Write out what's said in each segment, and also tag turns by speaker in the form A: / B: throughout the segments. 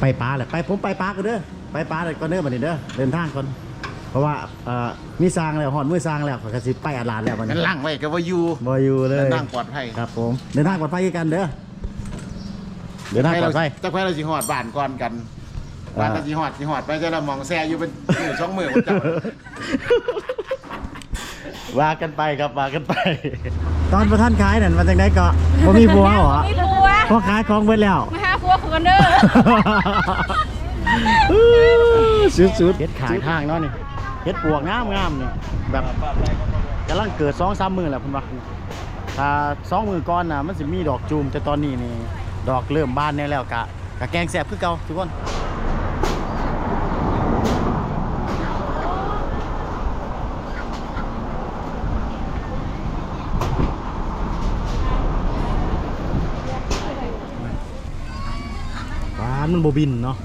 A: ไปปลาเลยไปผมไปปลากันเด้อไปปลาเลยก่อนเด้อบัดนี้เด้อเดินทางก่อนเพราะว่าเอ่อมีสร้างแล้วหอนมือสร้างแล้วข้อยก็สิไปอาลานแล้วบัด
B: งั้
A: นี้
B: นล่างไว้ก็ว่าอยู่
A: บ่อยู่เลย
B: นั่งปลอดภัย
A: ครับผมเดินทางปลอดภัยกันเด้อเดินทางปลอดภัย
B: จะแค่เราสิหอดบ้านก่อนกัน
A: อ่า
B: บ้านก็สิหอดสิหอดไปจะเรามองแซ่อยู่เป็นมือสองมือหมดจับ
A: ว่ากันไปครับว่ากันไป ตอนประท่านขายนั่นมาจากไหนก็บ่มีผัวเหรอ
C: ไม่รู้วะ
A: พอขายของเบิดแล้ว
C: มาหาผัวคื อกันเด้อ
A: สุดสุดเฮ็ดขายทางเนาะนี่เฮ็ดปวกงามงามนี่แบบกำลังเกิดสองสามมือแหละเพิ่นว่าถ้าสองมือก่อนน่ะมันสิมีดอกจูมแต่ตอนนี้นี่ดอกเริ่มบานแน่แล้วกะกะแกงแซ่บคือเก่าทุกคนานมันโบบินเนาะ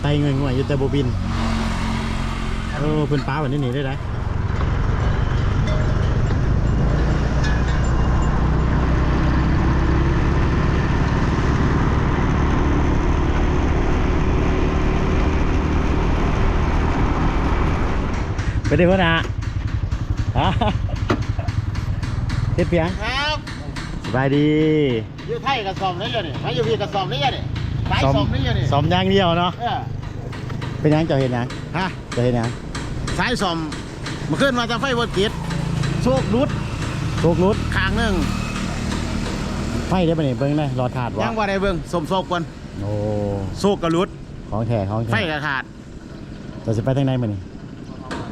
A: ไตเงยงวยอยู่แต่โบบินเออเพิ่นปลาแบบนี้หนีได้ไดไปได้พ่อนะฮะเฮ็ดเปียง
B: บ
A: สบายดี
B: อยู่ไทยกระสอบนี่อยู่นี่มาอยู่พี่กระสอบนี่อยู่นี่สายสอบนี่อยู่นี่
A: สอมอย่างเดียวเนาะ
B: เออ
A: เป็นหยังเจ้าเห็นยัง
B: ฮะ
A: เจ้าเห็นยัง
B: สายสอมมาขึ้นมาจากไฟบนกิดโชครุด
A: ถูกรุด
B: ข้างหนึง
A: ไฟได้ปะเนี่ยเบิ่งได้รอขาดวะ
B: ยังว่าได้เบิ่งสมโซกก่อน
A: โอ้
B: โซกกระรุด
A: ของแท้ของ
B: ไฟ
A: แท้
B: กระขาด
A: จะสิไปทางไหนมานี่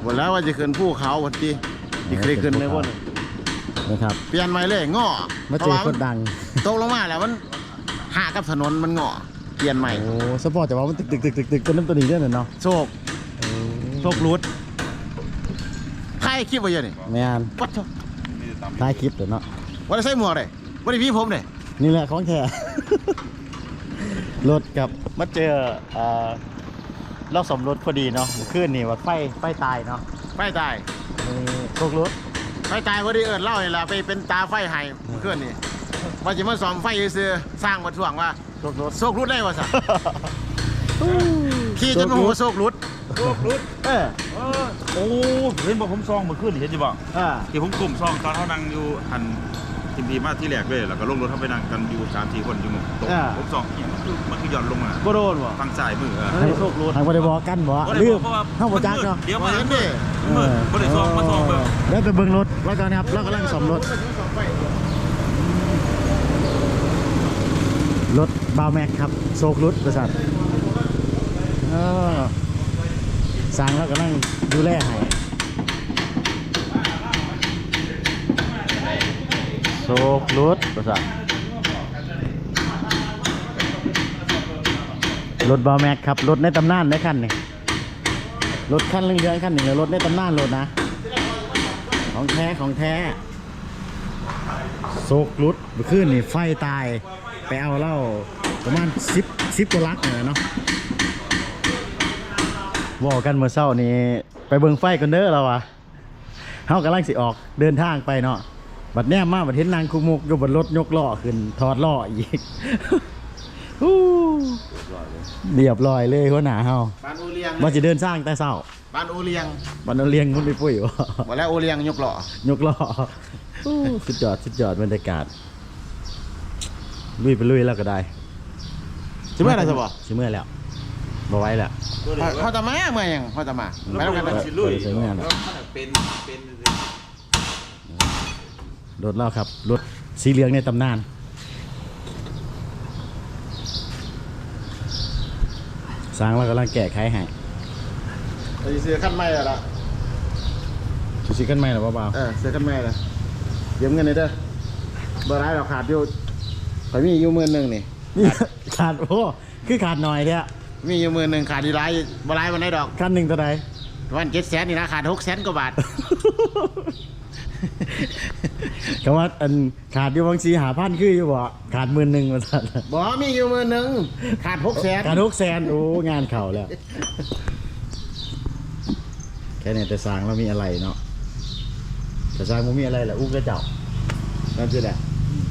B: หมดแล้วว่าจะขึ้นภูเขาวันที่ที่เคยขึ้นในบน
A: นะครับ
B: เปลี่ยนใหม่เลยง้อ
A: มาเจอคนดัง
B: ตกลงมาแล้วมันหากับถนนมันง้อเปลี่ยนใหม่
A: โอ้สปอร์ตแต่ว่ามันตึกตึกตึกตึกตึกตัวนั้นตัวนี้เด้อเนาะ
B: โชคโชครุดใครคลิปไว้เยอะนี่
A: แม่น
B: วัดโช
A: ท้ายคลิปเด้อเนาะ
B: ว่าได้ใส่หมวกเลยว่าได้พี่ผมเลย
A: นี่แหละของแท้รถกับมาเจอเอ่อเราสมรถพอดีเนาะขึ้นนี่ว่าไฟไฟตายเนาะ
B: ไฟตาย
A: นี่ถูกรถ
B: ไฟตายพอดีเอิญเล่านี่แหละไปเป็นตาไฟให้เพื่อนนี่ว่าจะมาสอมไฟซื้อๆสร้างมาถ่วงว่า
A: ถูกรถ
B: โชครุดได้วะสัขี่จนมาหัวโชครุด
D: โลกรุด
A: เออ
D: เออโอ้เห็นบอกผมซองเมื่อคืนนี่เห็นจีบอก
A: อ่า
D: ที่ผมกลุ่มซองตอนเขานั่งอยู่หัน ทีมพีมาที่แรกเลยแล้วก็ลงรถเข้าไปนั่งกันอยู่สามสี่คนอยู่ตรงผมซองเนี่ยมันคือมันคือหย่อนลงมา
A: บ่โดนบ่
D: ฟังสายมือเออ
A: ให้โชครถทางบ่ได้บอกกันบ่
D: บ่ได้
A: ลื
D: บอ
A: ม
D: กเพราะว่า
A: เฮาบ่จักเนาะ
D: เดี๋ยว
B: มา
D: มา
B: เห็นดิ
D: เมื่อบ่ได้ซองมาซองเบิ่ง
A: เดี๋ยวไปเบิ่งรถไว้ก่อนนะครับเรากำลังซ่อมรถ รถบาวแม็กครับโซกรุดบริษัทเออสั่งแล้วกำลังดูแลให้ กรุดบริษัทรถบาแม็กครับ รถในตำนานในคันนี่รถคันเรื่องๆคันหนึ่งรถในตำนานรถนะ ของแท้ของแท้โศกรุดเมื่อคืนนี่ไฟตาย ไปเอาเหล้าประมาณสิบสิบกว่าลักเนี่ยเนาะบอกกันเมื่อเช้านี้ ไปเบิงไฟกันเด้อเราอะเฮากำลังสิออกเดินทางไปเนาะ บัดแนมมาบัดเห็นนางคุกมุกอยู่บนรถยกล้อขึ้นถอดล้ออีกฮู้เรียบร้อยเลยหัวหน้าเฮา
B: บ้านโอเลียง
A: ว่าสิเดินสร้างแต่เช้า
B: บ้านโอเลียง
A: บัดนั้นเลี้ยงคุณไปปุ้ยบ่
B: บอกแล้วโอเลียงยกหล่อย
A: กล้ออู้สุดยอดสุดยอดบรรยากาศลุยไปลุยแล้วก็ได้
B: ใช่ไหมอะไรสบอ
A: ชิเมื่อแล้วบ่ไหว้แล้ว
B: เขาจะมาเมื่อยังเขาจะมาไปแล้วกัน
A: เอ
B: นะ
A: อเออใช้เมื่อแล้ว
D: เป็นเป็น
A: รถเล่าครับ รถสีเหลืองในตำนาน สร้างแล้วกำลังแก้ไขให้
B: ไปซื้อขั้นไม่แล้วล่ะ
A: ชูชิกันไหมหรอเปล่า
B: เออซื้อขั้นไม่แล้วเดี๋ยวเงินเลยเด้อบ่ได้เราขาดอยู่ข่อยมีอยู่หมื่นหนึ่งนี่
A: นี่ ขาดโอ้คือขาดหน่อยเนี่ย
B: มีอยู่หมื่นหนึ่งขาดดีไรบ่ไรวันไหนดอก
A: ขั้นหนึ่งตัวใด
B: วันเจ็ดแสนนี่นะขาดหกแสนกว่าบาท
A: คำว่าอันขาดอยู่บางสีหาพันคืออยู่บ่ขาดหมื่นหนึ่งมาสั่น
B: บ่มีอยู่หมื่นหนึ่งขาดหกแสน
A: ขาดหกแสนโอ้งานเข่าแล้ว แค่นี้แต่สร้างแล้วมีอะไรเนาะแต่สร้างมันมีอะไรแหละอุ้มกระเจ้า
B: นั่นคือแหละ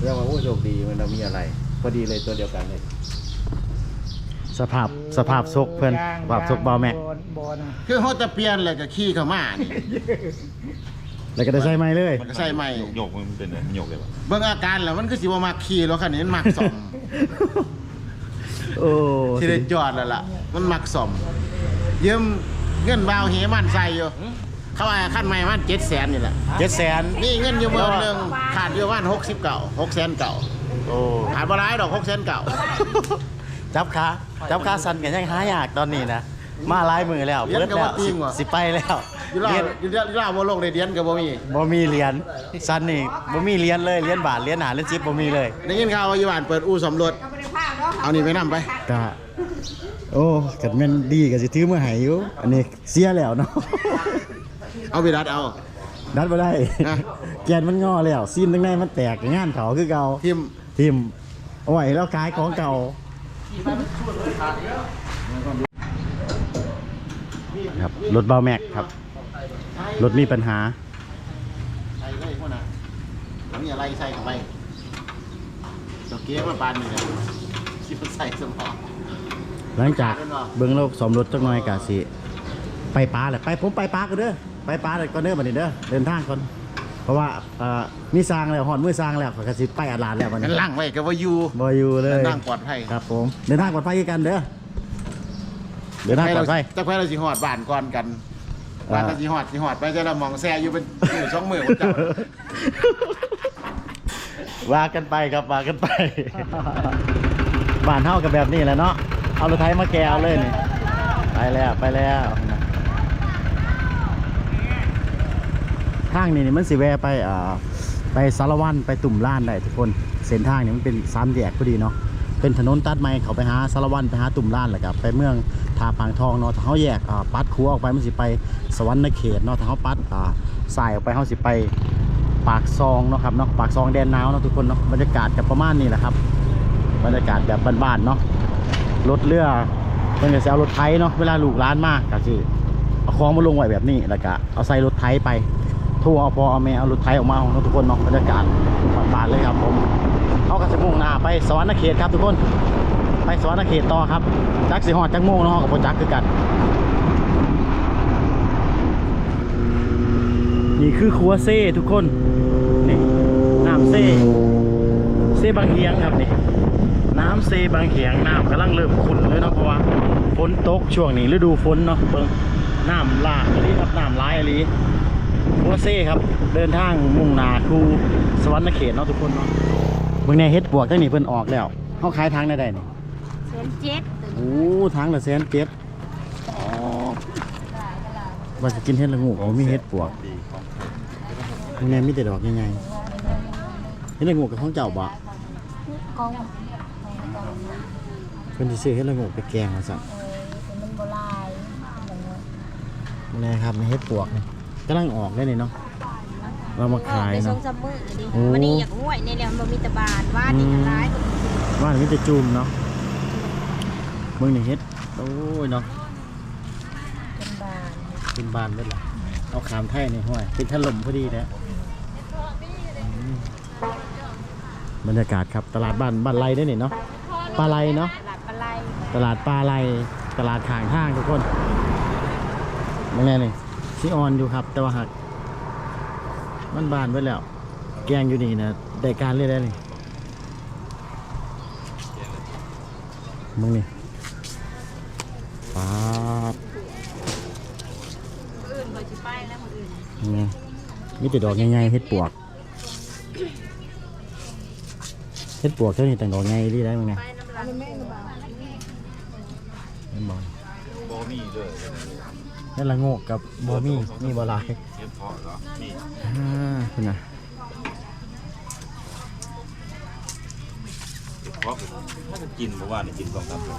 B: เรียกว่าโอ้โชคดีมันเรามีอะไร พอดีเลยตัวเดียวกันเลย
A: สภาพสภาพซกเพิ่นสภาพซกเบาแม็ก
C: บอล
B: คือเขาจะเปลี่ยนเลยก็ขี่เข้ามานี่
A: แล้วก็ได้ใส่ไม้เลย
B: ใส่ไม้
D: โยกมันเป็นอะไรมันโยกเลยวะ
B: เบิ่งอาการแล้วมันคือสิบ่มักขี่รถคันนี้มันมักซ่อม
A: โอ้
B: ที่ได้จอดแล้วล่ะ มันมักซ่อมยืมเงินบาวเฮมันใส่อยู่ เขาว่าคันใหม่มัน700,000นี่แหละ
A: เจ็ดแสน
B: นี่เงินอยู่เบิ่งนึงขาดอยู่ประมาณ60เก่า600,000เก่า
A: โอ้
B: ขาดบ่หลายดอก600,000เก่า
A: จับขาจับขาสั่นกันยังหายากตอนนี้นะมาหลายมือแล้ว
B: เรียน
A: เบิด
B: กับ
A: แล้ว
B: ว่าติ้งว่ะ
A: สิไปแล้ว
B: อยู่ลา
A: เรี
B: วย
A: น
B: อยู่ลาวอยู่ลาวบ่ลงได้เรียนก็บ่มี
A: บ่มีเหรียญสั่นนี่บ่มีเหรียญเลยเหรียญบาทเหรียญหาเหรียญสิบบ่มีเลย
B: ได้ยินข่าวว่าอยู่บ้านเปิดอู่สำรวจเอานี่ไปนํไป
A: กะโอ้กัดแม่นดีก็สิถือมือให้อยู่อันนี้เสียแล้วเนาะ
B: เอาไปดัดเอา
A: ดัดบ่ได้
B: นะ
A: แกนมันงอแล้วซีนตั้งในมันแตกงานเขาคือเก่า
B: ทิม
A: ทิมเอาไว้แล้วขายของเก่าครับรถเบาแม็กครับ รถมีปัญหา
B: ใส่เลยพวกน่ะมีอะไรใส่เข้าไปดอกเกี้มาปานนี่แหละสิมันใส่สมอง
A: หลังจากเบิ้งโลกสมรถจักหน่อยกะสิ ไปป้าแหละไปผมไปป้าก็เด้อไปป้าเลยก็เด้อบัดนี้เด้อเดินทางก่อนเพราะว่าเอ่อมีสร้างแล้วหอดมือสร้างแล้วก็สิไปอาลานแล้วบัด
B: กัน
A: นี้
B: ล่างไว้ก็ว่าอยู่
A: บ่อยู่เลย
B: นั่งปลอดภัย
A: ครับผมเดินทางปลอดภัยคือกันเด้อเดินทางปลอดภัย
B: จะไปเราสิหอดบ้านก่อนกัน
A: อ่า
B: บ้านเราสิหอดสิหอดไปจะเรามองแซ่อยู่เป็นอยู่สองมือคนเจ้า
A: ว่ากันไปครับว่ากันไป บ้านเฮากับแบบนี้แหละเนาะเอารถไถมาแกเอาเลยนี่ไปแล้วไปแล้วทางนี้นี่มันสิแวะไปอ่าไปสารวันไปตุ่มล้านได้ทุกคน เส้นทางนี่มันเป็นสามแยกพอดีเนาะ เป็นถนนตัดใหม่เขาไปหาสารวันไปหาตุ่มล้านแหละครับไปเมืองทาปางทองเนาะถ้าเขาแยกปัดคัวออกไปมันสิไปสวรรค์เขตเนาะถ้าเขาปัดสายออกไปเขาสิไปปากซองเนาะครับเนาะปากซองแดนหนาวเนาะทุกคนเนาะบรรยากาศกับประมาณนี้แหละครับ บรรยากาศแบบบ้านๆเนาะรถเรือเพิ่นก็สิเอารถไถเนาะเวลาลูกร้านมากก็สิเอาของมาลงไว้แบบนี้แล้วก็เอาใส่รถไถไปทั่วเอาพอเอาแม่เอารถไถออกมาเนาะทุกคนเนาะบรรยากาศบ้านๆเลยครับผม เอากระสมุ่งหน้าไปสวรรค์เขตครับทุกคน ไปสวรรค์เขตต่อครับ จักสิฮอดจักโมงเนาะกับโปรจักคือกัน นี่คือครัวเซ่ทุกคน นี่น้ำเซ่เซ่บางเฮียงครับนี่น้ำเซบางเขียงน้ำกำลังเริ่มขุ่นเลยเนาะเพราะว่าฝนตกช่วงนี้ฤดูฝนเนาะเบิ่งน้ำหลากอะไรครับน้ำร้ายอะไรครัวเซ่ครับเดินทางมุ่งหนาคูสวรรค์เขตเนาะทุกคนเนาะ บิ่งในเฮ็ดบวกตั้งนี่เพิ่นออกแล้วเขาขายทางได้ได้นี่
E: เซนเจ็ด
A: โอ้ทางละแสนเจ็ดอ๋อว่าจะกินเฮ็ดละงูเขามีเฮ็ดปวก
D: ดีของ
A: ข้างในมีแต่ดอกยังไงเฮ็ดละงูกับของเจ้าบ่
E: กอง
A: เพิ่นสิซื้อเฮ็ดละงูไปแกงว่าซั่น
E: เออเป็นมันโบราณอย่างเงี้ย
A: นี่ครับในเฮ็ดปวกนี่กำลังออกได้นี่เนาะ เรามาขาย
E: ไปส่
A: เนาะ
E: งซัมเมอร์ดิ
A: โอ้
E: วันนี้อยากห้วยในเนี่ยมันมีแตะบานว่านี่กันร้ายกว่า
A: ว่านมีแต่จุ่มเนาะเบิ่งนี่เฮ็ดโอ้ยเนาะ
E: เป็นบาน
A: เป็นบานเบิดล่ะเอาขามไทยนี่ห้วยเป็นถล่มพอดีแท้อืมบรรยากาศครับตลาดบ้านบ้านไรได้อนี่เนาะปลาไหลเนาะ
E: ตลาดปลาไหล
A: ตลาดปลาไหลตลาดข้างทางทุกคนบางแน่นี่ซีออนอยู่ครับ แต่ว่าหัก มันบานไปแล้ว แกงอยู่นี่นะได้การเลยได้นี่มึงนี่ปาด
E: อื่นเขาจะไปแล้วคนอื่น
A: ยังไงมีแต่ดอกใหญ่ๆเฮ็ดปวกเฮ็ดปวกเท่านี้แต่ดอกใหญ่ดีได้มึงไง
E: ไปน้ำลายแม่น้ำลาย
A: เห็นบ่
D: โบมี่ด้วย
A: นั่นละโงกกับบ่มีมีบ่หลาย
D: เฮ็ดเพาะเหรอนี่
A: อ่าคุณน่ะ
D: เฮ็ดเพาะถ้าจะกินเพราะว่านี่กินสองสามตัว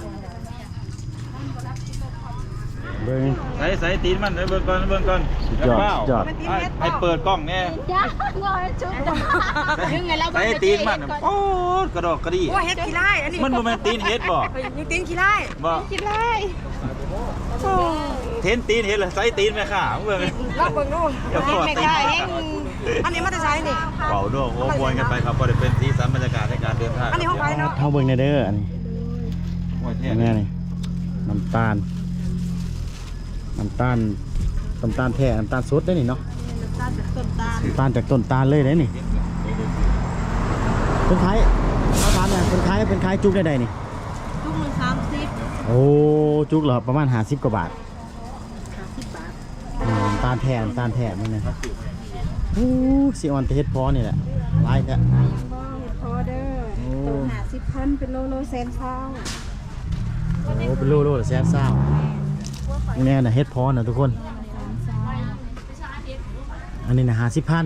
A: เบิ่ง
D: ใส่ใส่ตีนมันเบิ่งก่อนเบิ่งก่อน
A: สุดยอด
D: เปล่า
A: สุดยอด
D: ให้ให้เปิดกล้องแน่
E: จ้างอยจุ๊บยังไงเรา
D: ใส่ตีนมันโอ้กระดอกกระดี่
C: โอ้เฮ็ดขี้ไล่อันนี้
D: มันบ่แม่นตีนเฮ็ดบ่
C: เฮ้ยยังตีนขี้ไล่
D: บ่
E: กินไร
D: เทนตีนเฮ็ดเลยใส่ตีนแม่ค่ะมึงเบิ่ง
C: ลองเบิ่งดู
D: เดี๋ยวขอตีน
C: อันนี้มันจะใช้นี่
D: เป่าด้วยโอ้บวนกันไปครับก็ได้เป็นสีสันบรรยากาศในการเดินทาง
C: อันนี้ห้องไฟเนาะ
A: เฮาเบิ่งในเด้ออันนี้
D: โอ้ยเท่
A: อันนี้นี่น้ำตาลน้ำตาลน้ำตาลแท้น้ำตาลสดได้นี่เนาะน้ำตาลจากต้นตาลเลยได้นี่เป็นขายเขาถามเนี่ยเป็นขายเป็นขายจุกได้ใดนี่
C: ทุกมือสามสิบ
A: โอ้จุกเหรอประมาณหาสิบกว่าบาท
C: สิบบาท
A: อืมน้ำ ตาลแท้น้ำตาลแท้นี่นะโอ้สิออนแต่เฮ็ดพอนี่แหละหลายแท้
E: บ้องพอเด้อตัวหาสิบพันเป็นโลโลเซนเช้า
A: โอ้เป็นโลโลละแสนเศร้านี่แน่นะเฮ็ดพอนะทุกคน อันนี้นะหาสิบพัน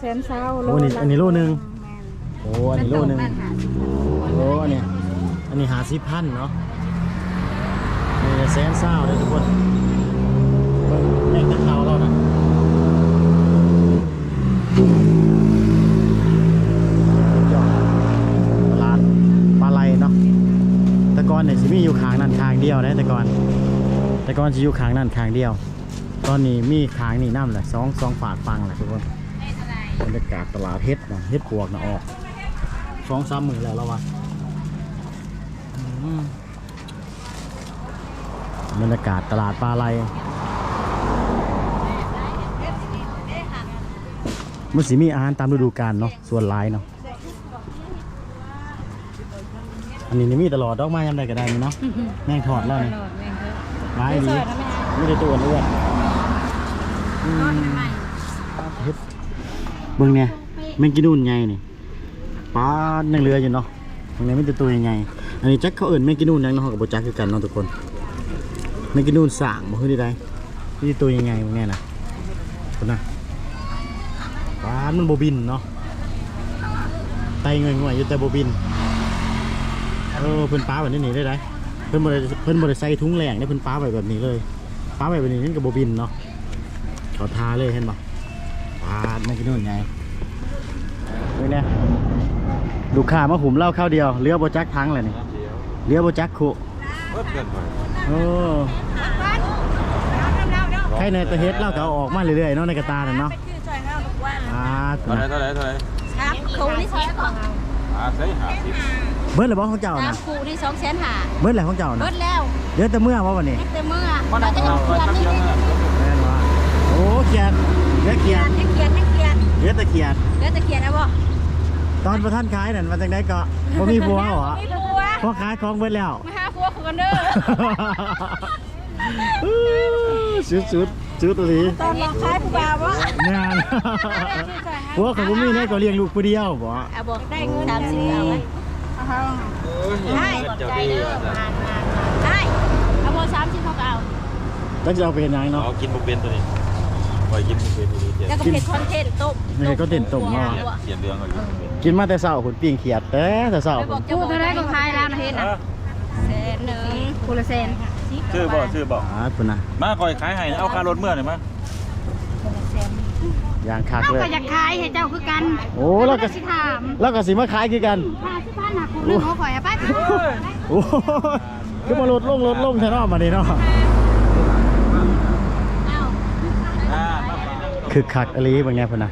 E: เซนเช้า
A: โอ้นี่อันนี้โลหนึ่ง
E: แม่น
A: โอ้อันนี้โลหนึงโอ้อันเนี้ยอันนี้หาสิบพันเนาะนี่แสนเศร้าเลยทุกคนเบิ่ง แม่งตะเขาเรานะยอดตลาดปลาไหลเนาะแต่ก่อนเนี่ยสิมีอยู่ขางนั่นขางเดียวนะแต่ก่อน แต่ก่อนสิอยู่ขางนั่นขางเดียว ตอนนี้มีขางนี่น้ำแหละสองสองฝากฟังแหละทุกคนบรรยากาศตลาดเฮ็ดนะเฮ็ดปวกนะออกสองสามหมื่นแล้วล้วะอืมบรรยากาศตลาดปลาไหล มันสิมีอาหารตามฤดูกาลเนาะส่วนหลายเนาะอันนี้นี่มีตลอดดอกไม้ยามใดก็ได้นี่เนาะแม่งถอดแล้วนี่ลายดีไม่ได้ตัวอ้วนอืมเฮ็ดเบิ่งเนี่ยแมงกินูนใหญ่นี่ปลายังเหลืออยู่เนาะตรงนี้ไมันจะตัวใหญ่ๆอันนี้แจ็คเขาเอิ่นแมงกินูนยังเนาะกับโบจักคือกันเนาะทุกคนแมงกินูนสร้างบ่คือได้นี่ตัวใหญ่ๆพวกเนี้ยนะคนน่ะ ปลามันโบบินเนาะไตเงยงวยอยู่แต่โบบินเออเพิ่นปลาแบบนี้หนีได้ไดเพิ่นบ่ได้เพิ่นบ่ได้ใส่ถุงแหลงได้เพิ่นปลาไว้แบบนี้เลยปลาไว้แบบนี้นี่ก็โบบินเนาะขาทาเลยเห็นบ่ปาดไม่กินนู่นไงนี่เนี่ยลูกค้ามาหุมเหล้าข้าวเดียวเรือโบจักทั้งเลยนี่เรือโบจักคุ
D: เพิ่
A: โอ้ใครในตะเฮ็ดเหล้าก็เอาออกมาเรื่อยๆเนาะในกระตานะเนาะ
D: เท่าไหรเท่าไหรเท่าไหร
C: ครับครูนี่สองของ
D: อ่าใส่หาสิบ
A: เบิ้ลหรือบ้ของเจ้า
C: สา
A: นะ
C: มครูนี่สองแสนหา
A: เบิ้ลอะไรของเจ้า
C: เบิ
A: นะ
C: ดแล้ว
A: เดี๋ยวแต่เมื่อว่าวันนี้
C: เต็มมือเราจะเอาเกียร์นี่นี่
A: แม่นว่าโอ้เกียดเรือเกียด
C: ให้เกียร์ให้เกียร์
A: เรือตะเกียด
C: แล้วจะเกียร์นะบ่
A: ตอนประท่านขายนั่นมาจากไหนก็บ่มีผัวเหรอ
C: ไม่รู้ว่า
A: พอขายของเบิ้ลแล้ว
C: มาหาผัวคือกันเด้อ
A: ชุดชุ ดชุดตัวนี้
C: ตอนเราคล้ายผู้บ่าวบ่
A: งานพวกเขาบ่มีได้ก็เลี้ยงลูกผู้เดียวบ่
C: เอาบอกได้เงินสามสิบเอาไหมได้ใจเด้อได้เอาบอกสามสิบเขาก็เอา
A: จักจะเอาไปเฮ็ดหยังเนาะ
D: เอากินบุกเบนตัวนี้ปล่อยกินบุกเบนตัวนี้เจ็บ
C: แล้วก็เป็นคอนเทนต์ต้ม
A: นี่ก็เด่นตุ่มเนาะ
D: เขียนเรื่องอะไร
A: กินมาแต่เช้าคุณปิ้งเขียดแต่แต่เช้า
C: ไปบ
A: คุ
C: อก
A: ณ
C: จะบอกเท่าไรก็คลายแล้วนะเฮ็ดนะแสนหนึ่งคูละแสน
D: ชื่อบ่ชื่อบ่
A: อ่าคุณนะ
D: มาคอยขายให้เอาค่ารถเมื่อหน่อยมั้ย
A: อย่างคัก
C: เอา
A: เลย
C: ก็อยากขายให้เจ้าคือกัน
A: โอ้แล้วก็
C: สิถาม
A: แล้วก็สิมาขายคือกัน
C: ห้าสิบพันนะคุณนึงเขาขอยเอาไป
A: โอ้คือมาลดลงลดลงแท้เนาะมานี่เนาะ
D: อ่ามา
A: คือคักอหลีบางแน่พุ่นน่ะ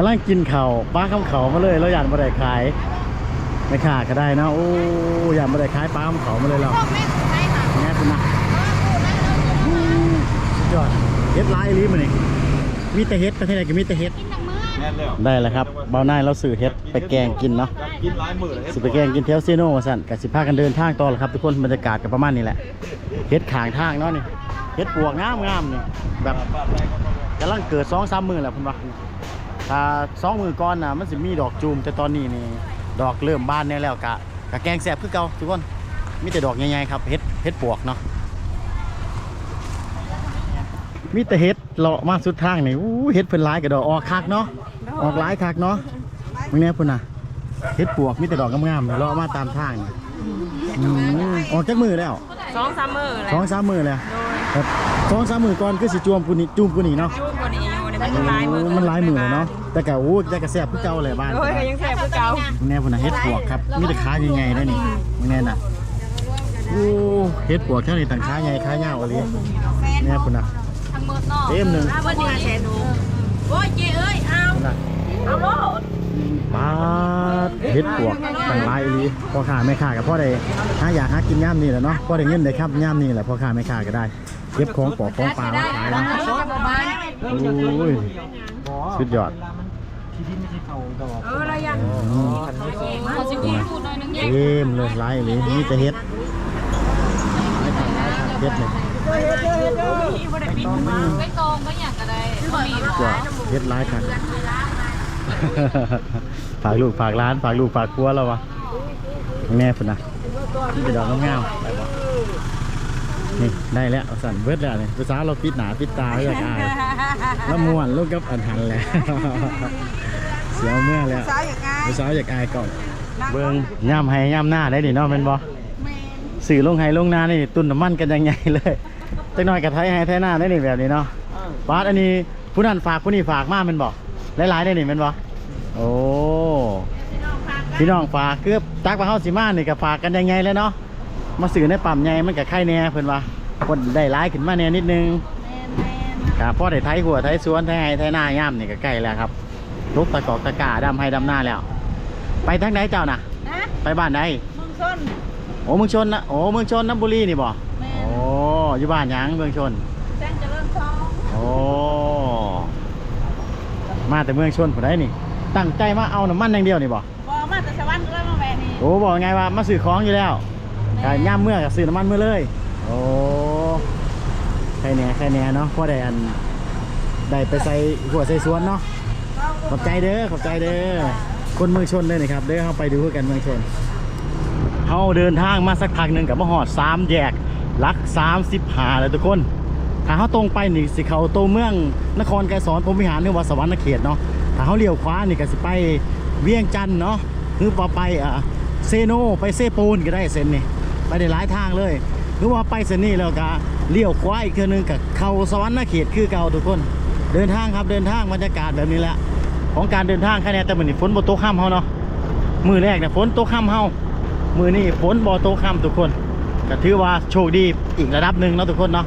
A: กำลังกินข้าวป้าข้าวเขามาเลยแล้วอยากมาได้ขายไม่ขาก็ได้นะโอ้อยากมาได้ขายป้าข้าวเขามาเลยเราแน่คุณนะสุดยอดเฮ็ดหลายอีหลีมันนี่มีแต่เฮ็ดประเทศไหนก็มีแต่เฮ็ด
D: แน่นแล้ว
A: ได้แล้วครับเบาหน้ายเราสื่อเฮ็ดไปแกงกินเนาะ
D: กินหลายมื้อเลย
A: สิไปแกงกินเทลซีโน่ว่าสั่นกับสิพากันเดินทางต่อแล้วครับทุกคนบรรยากาศก็ประมาณนี้แหละเฮ็ดขางทางเนาะนี่เฮ็ดปวกงามงามๆนี่แบบกำลังเกิดสองสามมือแหละคุณว่า ถ้าสองมือก่อนน่ะมันสิมีดอกจูมแต่ตอนนี้นี่ดอกเริ่มบานแน่แล้วกะกะแกงแซ่บคือเก่าทุกคนมีแต่ดอกใหญ่ๆครับเฮ็ดเฮ็ดปวกเนาะมีแต่เฮ็ดเลาะมาสุดทางนี่อู้เฮ็ดเพิ่นหลายกับดอกออกคักเนาะออกหลายคักเนาะมึงแน่พุ่นน่ะเฮ็ดปวกมีแต่ดอกงามๆเลาะมาตามทางนี่อืมออกจากมือแล้ว
C: สองสามมือเลย
A: สองสามมือแล้วครับสองสามมือก่อนคือสิจวมกูนี่จุ่มกูนี่เนาะ
C: จุ่มกว่านี้ อยู่ในมันลายมือ
A: โอ้มันหลายมือเนาะแต่ก็โอ้แต่ก็แซ่บคือเก่าเลยบ้าน
C: โอ้ยก็ยังแสบคือเก่า
A: มึงแน่พุ่นน่ะเฮ็ดปวกครับมีแต่ขาใหญ่ๆได้นี่มึงแน่น่ะโอ้เฮ็ดปวกเท่านี้ต่างค้าใหญ่ค้าเงาอะไรเนี่ยคุณนะ
C: ทั้งหมดเนาะ
A: เต็มหนึ่ง
C: วันนี้แสนโอ้ยเจ๊เอ้ยเอา
A: คุณนะ
C: เอาโลด
A: ปาดเฮ็ดปวกต่างหลายอีหลีพ่อค้าแม่ค้ากับพ่อได้หาอยากหากินย่ามนี่แหละเนาะพ่อได้เงินได้ครับย่ามนี่แหละพ่อค้าแม่ค้าก็ได้เก็บของปอกของปลามาขายนะ โอ้ยสุดยอด
C: เออเรายัง
A: อืม
C: ขอสิพูดพูดหน่อยนึง
A: เต็มเลยหลายอีหลีมีแต่เฮ็ดหลายผักหลายผักเฮ็ดเนี่ย
C: ไม่ตรงไม่อยากอะไรเขามี
A: กว่าเฮ็ดร้ายกันฝากลูกฝากร้านฝากลูกฝากครัวแล้ววะแม่พุ่นนะนี่เป็นดอกงามๆไปบ่ นี่ได้แล้วเอาสั่นเบิดแล้วนี่ภาษาเราปิดหนาปิดตาไว้อยากอายแล้วม่วนลูกกับอันหันแล้วเสียวเมื่อแล้วภาษาอยากอายก่อนเบิ่งย่ำให้ย่ำหน้าได้ดิเนาะแม่นบ่สื่อลงไห้ลงนานี่ตุนน้ำมันกันยังไงเลยจักหน่อยกับไทยให้ไทยหน้าได้นี่แบบนี้เนาะบาสอันนี้ผู้นั้นฝากผู้นี้ฝากมาแมันบอกหลายๆได้นี่แมันบอกโอ้พี่น้องฝากเกือบตักมาเฮาสิมานี่ก็ฝากกันยังไงแล้วเนาะ มาสื่อในปั๊มใหญ่มันก็ไข่แน่เพิ่นว่าคนได้หลายขึ้นมาแน่นิดนึงครับพ่อได้ไทยหัวไทยสวนไทยไห้ไทยหน้าย่ามนี่ก็ใกล้แล้วครับลุกตะกอกตะกาดำให้ดำหน้าแล้ว ไปทางไหนเจ้าน่ะ
E: นะ
A: ไปบ้านใด
E: มึงส้น
A: โอ้เมืองชนนะโอ้เมืองชนน้ำบุรีนี่บ่
E: แม่
A: โอ้อยู่บ้านหยังเมืองชน
E: แจ้งเจริญทอง
A: โอ้มาแต่เมืองชนผู้ใดนี่ ตั้งใจมาเอาน้ำมันอย่างเดียวนี่บ่
E: บอกมาแต่สวรรค์ก็มาแหวนนี่
A: โอ้บอกไงว่ามาซื้อของอยู่แล้ว กาย่ามเมื่อกับซื้อน้ำมันเมื่อเลย โอ้ใครเนี่ยใครเนี่ยเนาะพอได้อันได้ไปใส่หัวใส่สวนเนาะขอบใจเด้อขอบใจเด้อคนเมืองชนเลยนะครับเด้อเข้าไปดูเพื่อกันเมืองชนเฮาเดินทางมาสักพักหนึ่งกับมหอดสามแยกลักสามสิบหาเลยทุกคนถ้าเขาตรงไปนี่สิเขาโตเมืองนครไกรสอนพรมวิหารหรือว่าสวรรค์เขตเนาะถ้าเขาเลี้ยวขวานี่ก็สิไปเวียงจันทน์เนาะหรือว่าไปอ่าเซโนไปเซปูนก็ได้เส้นนี่ ไปได้หลายทางเลย หรือว่าไปเส้นนี้แล้วก็เลี้ยวขวาอีกเทือนึงกับเขาสวรรค์เขตคือเก่าทุกคน เดินทางครับเดินทางบรรยากาศแบบนี้แหละของการเดินทางแค่นี้แต่เหมือนฝนบ่ตกค่ำเฮาเนาะมือแรกเนี่ยฝนตกค่ำเฮามือนี่ฝนบ่ตกค่ำทุกคนก็ถือว่าโชคดีอีกระดับหนึ่งเนาะทุกคนเนาะ